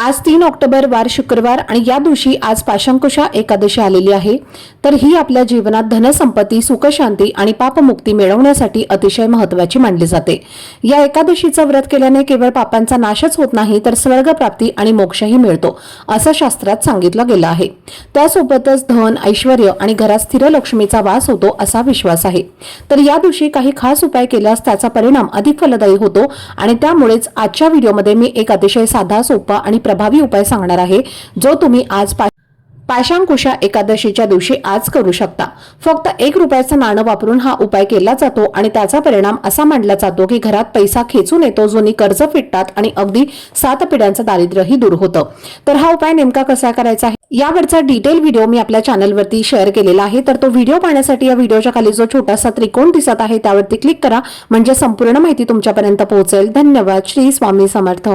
आज तीन ऑक्टोबर वार शुक्रवार आणि या दिवशी आज पाशंकुशा एकादशी आलेली आहे. तर ही आपल्या जीवनात धनसंपत्ती सुखशांती आणि पापमुक्ती मिळवण्यासाठी अतिशय महत्वाची मानली जाते. या एकादशीचं व्रत केल्याने केवळ पापांचा नाशच होत नाही तर स्वर्गप्राप्ती आणि मोक्षही मिळतो असं शास्त्रात सांगितलं गेलं आहे. त्यासोबतच धन ऐश्वर आणि घरात स्थिर लक्ष्मीचा वास होतो असा विश्वास आहे. तर या दिवशी काही खास उपाय केल्यास त्याचा परिणाम अधिक फलदायी होतो आणि त्यामुळेच आजच्या व्हिडिओमध्ये मी एक अतिशय साधा सोपा आणि प्रभावी उपाय सांगणार आहे जो तुम्ही आज पाशांकुशा एकादशीच्या दिवशी आज करू शकता. फक्त एक रुपयाचं नाणं वापरून हा उपाय केला जातो आणि त्याचा परिणाम असा मानला जातो की घरात पैसा खेचून येतो जुनी कर्ज फिटतात आणि अगदी सात पिढ्यांचं दारिद्र्यही दूर होतं. तर हा उपाय नेमका कसा करायचा आहे? यावरचा डिटेल व्हिडिओ मी आपल्या चॅनलवरती शेअर केलेला आहे. तर तो व्हिडिओ पाहण्यासाठी या व्हिडिओच्या खाली जो छोटासा त्रिकोण दिसत आहे त्यावरती क्लिक करा. म्हणजे संपूर्ण माहिती तुमच्यापर्यंत पोहोचेल. धन्यवाद. श्री स्वामी समर्थ.